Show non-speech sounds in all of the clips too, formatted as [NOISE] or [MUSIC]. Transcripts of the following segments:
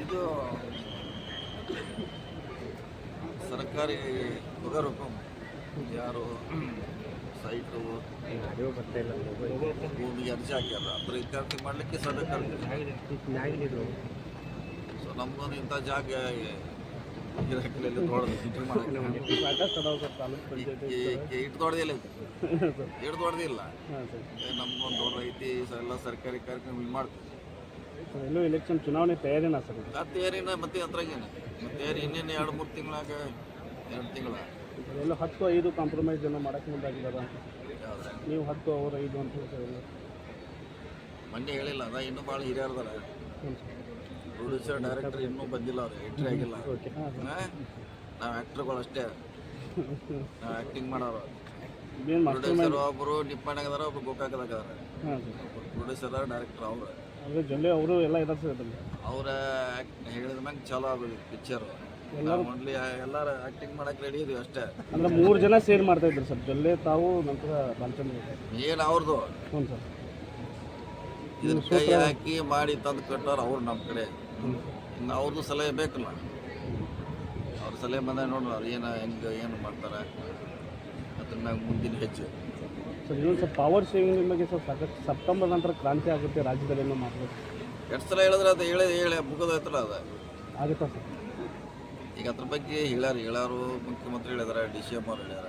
ಇದು ಸರ್ಕಾರಿ ಪಗಾರ ಯಾರು ಸೈಟು ಭೂಮಿಗೆ ಅರ್ಜಿ ಹಾಕ್ಯಾರ ಅದ್ರ ವಿದ್ಯಾರ್ಥಿ ಮಾಡಲಿಕ್ಕೆ ಸರ್ಕಾರ ಸೊ ನಮ್ಗೊಂದು ಇಂಥ ಜಾಗ ಸಿಟಿ ಮಾಡಕ್ಕೆ. ಇಟ್ಟು ದೊಡ್ಡದಿಲ್ಲ ಇಟ್ಟು [LAUGHS] ದೊಡ್ಡದಿಲ್ಲ ನಮ್ಗೊಂದು ದೊಡ್ಡ ಐತಿ ಎಲ್ಲ ಸರ್ಕಾರಿ ಕಾರ್ಯಕ್ರಮ ಇಲ್ಲಿ ಮಾಡ್ತೀವಿ. ಎಲ್ಲೂ ಎಲೆಕ್ಷನ್ ಚುನಾವಣೆ ತಯಾರಿನ ಸರ್? ಆ ತಯಾರಿನ ಮತ್ತೆ ಅದ್ರಾಗೇನು ತಯಾರಿ ಇನ್ನೇನು ಎರಡು ಮೂರು ತಿಂಗಳಾಗ ಎರಡು ತಿಂಗಳ. ಎಲ್ಲೋ ಹತ್ತು ಐದು ಕಾಂಪ್ರಮೈಸ್ ಏನೋ ಮಾಡಕ್ಕೆ ಮುಂದಾಗಿದ್ದಾರೆ ನೀವು ಹತ್ತು ಅವ್ರು ಐದು ಅಂತ ಹೇಳ್ತಾರೆ ಮೊನ್ನೆ ಹೇಳಿಲ್ಲ ಅದ ಇನ್ನೂ ಭಾಳ ಹಿರಿಯರ್ದಾರ. ಪ್ರೊಡ್ಯೂಸರ್ ಡೈರೆಕ್ಟರ್ ಇನ್ನೂ ಬಂದಿಲ್ಲ ಅವ್ರು ಎಂಟ್ರಿ ಆಗಿಲ್ಲ. ನಾವು ಆ್ಯಕ್ಟ್ರುಗಳು ಅಷ್ಟೇ. ನಾವು ಆ್ಯಕ್ಟಿಂಗ್ ಮಾಡೋರು. ಪ್ರೊಡ್ಯೂಸರ್ ಒಬ್ಬರು ನಿಪ್ಪಣ್ಣಗದಾರ ಒಬ್ರು ಗೋಕಾಕದಾಗ ಪ್ರೊಡ್ಯೂಸರ್ ಡೈರೆಕ್ಟರ್ ಅವ್ರು. ಅದೇ ಜೊಲ್ಲೆ ಅವರು ಎಲ್ಲ ಇದ್ದಾರೆ ಸರ್ ಅದ್ರಲ್ಲಿ. ಅವ್ರ ಹೇಳಿದ ಮ್ಯಾಗ ಚಲೋ ಆಗೋದು ಪಿಕ್ಚರ್ ಓನ್ಲಿ ಎಲ್ಲಾರು ಆ್ಯಕ್ಟಿಂಗ್ ಮಾಡಕ್ಕೆ ರೆಡಿ ಇದೀವಿ ಅಷ್ಟೇ. ಅಂದ್ರೆ ಮೂರು ಜನ ಸೇರ್ ಮಾಡ್ತಾ ಇದ್ರು ಸರ್ ಜೊಲ್ಲೆ ತಾವು ನಂತರ ಬಾಲಚಂದ್ರ. ಏನು ಅವ್ರದ್ದು ಹ್ಞೂ ಸರ್. ಇದನ್ನ ಕೈ ಹಾಕಿ ಮಾಡಿ ತಂದು ಕಟ್ಟೋರು ಅವ್ರು ನಮ್ಮ ಕಡೆ. ಇನ್ನು ಅವ್ರದ್ದು ಸಲಹೆ ಬೇಕಲ್ಲ. ಅವ್ರ ಸಲಹೆ ಬಂದಾಗ ನೋಡೋಣ ಅವ್ರು ಏನು ಹೆಂಗೆ ಏನು ಮಾಡ್ತಾರೆ. ಅದ್ರ ಮ್ಯಾಗ ಮುಂದಿನ ಹೆಜ್ಜೆ. ಸರ್ ಇನ್ನೊಂದು ಸರ್ ಪವರ್ ಸೇವಿಂಗ್ ಬಗ್ಗೆ ಸರ್ ಸಾಕಷ್ಟು ಸೆಪ್ಟೆಂಬರ್ ನಂತರ ಕ್ರಾಂತಿ ಆಗುತ್ತೆ ರಾಜ್ಯದಲ್ಲಿ ಏನೋ ಮಾಡ್ಬೋದು ಎಷ್ಟು ಸಲ ಹೇಳಿದ್ರೆ ಅದು ಹೇಳಿ ಹೇಳಿ ಮುಗಿದೋಯ್ತಲ್ಲ ಅದು. ಆಗುತ್ತಾ ಸರ್? ಈಗ ಅದ್ರ ಬಗ್ಗೆ ಹೇಳ್ಯಾರ ಹೇಳಾರು ಮುಖ್ಯಮಂತ್ರಿ ಹೇಳಿದಾರೆ ಡಿ ಸಿ ಎಂ ಅವ್ರು ಹೇಳ್ಯಾರ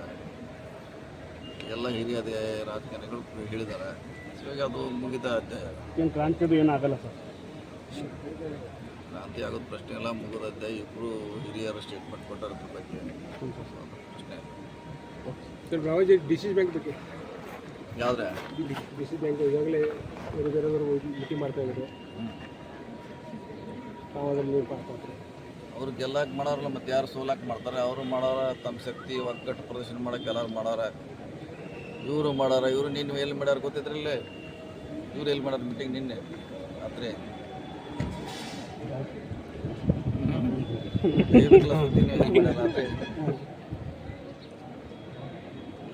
ಎಲ್ಲ ಹಿರಿಯ ಅದೇ ರಾಜಕಾರಣಿಗಳು ಹೇಳಿದ್ದಾರೆ ಈಗ ಅದು ಮುಗಿದ ಅಧ್ಯಾಯ ಏನು ಕ್ರಾಂತಿದು ಏನಾಗಲ್ಲ ಸರ್? ಕ್ರಾಂತಿ ಆಗೋದು ಪ್ರಶ್ನೆ ಎಲ್ಲ ಮುಗಿದ ಅಧ್ಯಾಯ ಇಬ್ಬರು ಹಿರಿಯರು ಸ್ಟೇಟ್ಮೆಂಟ್ ಕೊಟ್ಟಾರ ಅದ್ರ ಬಗ್ಗೆ. ಅದು ಪ್ರಶ್ನೆ ಸರ್ ಬಾಬಾಜಿ ಡಿ ಬ್ಯಾಂಕ್ ಬಗ್ಗೆ. ಯಾವ್ದ್ರೆ? ಸಿ ಬ್ಯಾಂಕ್ ಈಗಾಗಲೇ ಬೇರೆ ಬೇರೆಯವರು ಮೀಟಿಂಗ್ ಮಾಡ್ತಾ ಇದ್ದಾರೆ. ತಾವು ಅದರಲ್ಲಿ? ಅವ್ರು ಗೆಲ್ಲಕ್ಕೆ ಮಾಡೋರಲ್ಲ ಮತ್ತೆ ಯಾರು ಸೋಲಾಕ್ ಮಾಡ್ತಾರೆ? ಅವರು ಮಾಡೋರ ತಮ್ಮ ಶಕ್ತಿ ಒಗ್ಗಟ್ಟು ಪ್ರದರ್ಶನ ಮಾಡಕ್ಕೆ ಎಲ್ಲರೂ ಮಾಡೋರ ಇವರು ಮಾಡೋರ ಇವರು ನೀನು ಎಲ್ಲಿ ಮಾಡ್ಯಾರ ಗೊತ್ತಿದ್ರಲ್ಲಿ ಇವ್ರು ಎಲ್ಲಿ ಮಾಡ್ಯಾರ ಮೀಟಿಂಗ್ ನಿನ್ನೆ ರಾತ್ರಿ. [LAUGHS]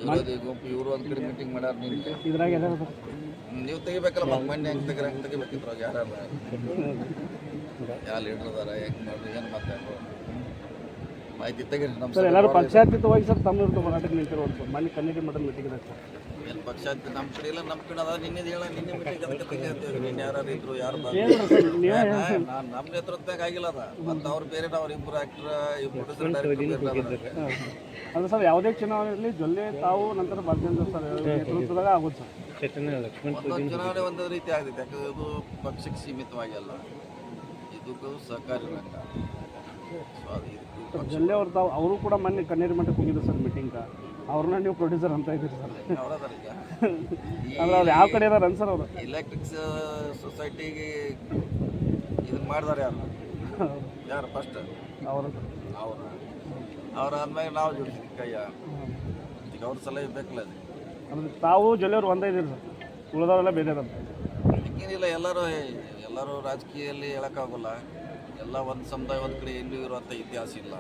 ಇವರು ಗುಂಪು ಇವರು ಒಂದ್ ಕಡೆ ಮೀಟಿಂಗ್ ಮಾಡ್ಯಾರ ಇದ್ರಾಗ ನೀವು ತೆಗಿಬೇಕಲ್ಲ ಮತ್ತೆ ಹೆಂಗೆ ತೆಗ್ರ ಹೆಂಗೆ ತೆಗಿಬೇಕಿದ್ರಾಗ ಯಾರು ಯಾವ ಲೀಡರ್ ಅದಾರ ಹೆಂಗೆ ಮಾಡ್ರಿ ಏನು ಮಾತಾಡ್ರು? ಮಾಹಿತಿ ತೆಗೀರಿ ನಮ್ಮ ಸರ್ ಎಲ್ಲರೂ ಪಕ್ಷಾತೀತವಾಗಿ ಸರ್ ತಮ್ಮ ಹೋರಾಟಕ್ಕೆ ನಿಂತಿರೋದು ಸರ್ ಮೊನ್ನೆ ಕನ್ನಡಿ ಮಠದ ಮೀಟಿಂಗ್ ಇದೆ ಸರ್. ಪಕ್ಷ ಅಂತ ನಮ್ಮ ಕಡೆ ಎಲ್ಲ ನಮ್ಮ ಕಡೆ ಅದ ನಿನ್ನೆ ಹೇಳ ನಿನ್ನೆ ಮೀಟಿಂಗ್ ಅದಕ್ಕೆ ತೆಗಿತೀವಿ ನಿನ್ನೆ ಯಾರು ಇದ್ರು ಯಾರು ನಾನು ನಮ್ಮ ನೇತೃತ್ವದಾಗ ಆಗಿಲ್ಲ ಅದ. ಮತ್ತು ಅವ್ರು ಬೇರೆ ಅವ್ರ ಇಬ್ಬರು ಆಕ್ಟರ್ ಅದು ಸರ್ ಯಾವುದೇ ಚುನಾವಣೆಯಲ್ಲಿ ಜೊಲ್ಲೆ ತಾವು ನಂತರ ಬರ್ತೀನಿ ಸರ್ ನೇತೃತ್ವದಾಗ ಆಗುತ್ತೆ ಸರ್. ಒಂದೊಂದು ಚುನಾವಣೆ ಒಂದೊಂದು ರೀತಿ ಆಗ್ತೈತೆ ಯಾಕಂದ್ರೆ ಇದು ಪಕ್ಷಕ್ಕೆ ಸೀಮಿತವಾಗಿ ಅಲ್ಲ ಇದಕ್ಕೂ ಸಹಕಾರಿ ರಂಗ ಜೊಲ್ಲೆ ಅವ್ರು ತಾವು ಅವರು ಕೂಡ ಮೊನ್ನೆ ಕನ್ನೇರಿ ಮಠಕ್ಕೆ ಹೋಗಿದ್ರು ಸರ್ ಮೀಟಿಂಗ್ ಅವ್ರನ್ನ ನೀವು ಪ್ರೊಡ್ಯೂಸರ್ ಅಂತ ಇದ್ದೀರಿ ಸರ್. ಅಂದ್ರೆ ಅವ್ರು [LAUGHS] ಯಾವ ಕಡೆ ಇದಾರೆ ಸರ್ ಅವರು? ಎಲೆಕ್ಟ್ರಿಕ್ಸ್ ಸೊಸೈಟಿಗೆ ಇದನ್ನ ಮಾಡಿದಾರೆ ಯಾರು? ಯಾರು ಫಸ್ಟ್ ಅವರು. ಅವರು. ಅವ್ರು ಆದ್ಮೇಲೆ ನಾವು ಜೋಡಿಸಿದ್ವಿ ಕೈಯ. ಈಗ ಅವ್ರ ಸಲಹೆ ಬೇಕಲ್ಲ ಅದು. ಅಂದ್ರೆ ತಾವು ಜೊಲ್ಲೆ ಅವ್ರು ಒಂದೇ ಇದ್ದೀರಿ ಸರ್. ಉಳಿದವರೆಲ್ಲ ಬೇರೆ ಇದ್ದಾರೆ ಏನಿಲ್ಲ ಎಲ್ಲರೂ ಎಲ್ಲರೂ ರಾಜಕೀಯದಲ್ಲಿ ಹೇಳೋಕ್ಕಾಗಲ್ಲ. ಎಲ್ಲ ಒಂದು ಸಮುದಾಯ ಒಂದು ಕಡೆ ಎಲ್ಲೂ ಇರುವಂಥ ಇತಿಹಾಸ ಇಲ್ಲ.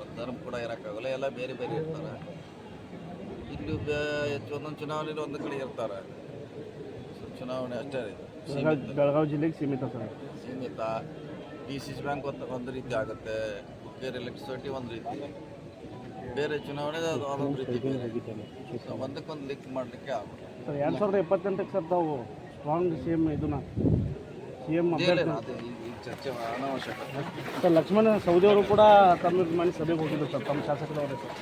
ಒಂದು ಧರ್ಮ ಕೂಡ ಇರೋಕ್ಕಾಗಲ್ಲ. ಎಲ್ಲ ಬೇರೆ ಬೇರೆ ಇರ್ತಾರೆ. ಇಲ್ಲಿ ಒಂದೊಂದು ಚುನಾವಣೆಯಲ್ಲಿ ಒಂದು ಕಡೆ ಇರ್ತಾರೆ. ಚುನಾವಣೆ ಅಷ್ಟೇ. ಬೆಳಗಾವಿ ಜಿಲ್ಲೆಗೆ ಸೀಮಿತ ಸರ್. ಸೀಮಿತ. ಡಿ ಸಿ ಸಿ ಬ್ಯಾಂಕ್ ಒಂದು ಒಂದು ರೀತಿ ಆಗುತ್ತೆ. ಬೇರೆ ಎಲೆಕ್ಟ್ರಿಸಿಟಿ ಒಂದು ರೀತಿ. ಬೇರೆ ಚುನಾವಣೆ ಅದು ಅದೊಂದು ರೀತಿ ಒಂದಕ್ಕೊಂದು ಲಿಂಕ್ ಮಾಡಲಿಕ್ಕೆ ಆಗುತ್ತೆ ಸರ್ ಎರಡು ಸಾವಿರದ ಇಪ್ಪತ್ತೆಂಟಕ್ಕೆ ಸರ್ ತಾವು ಸ್ಟ್ರಾಂಗ್ ಸಿ ಎಂ ಇದನ್ನ ಸಿ ಎಂ ಚರ್ಚೆ ಅನಾವಶ್ಯಕ. ಸರ್ ಲಕ್ಷ್ಮಣ ಸೌದಿ ಅವರು ಕೂಡ ತಮ್ಮ ಮನೆ ಸಭೆಗೆ ಹೋಗಿದ್ರು ಸರ್ ತಮ್ಮ ಶಾಸಕರವರೇ ಸರ್.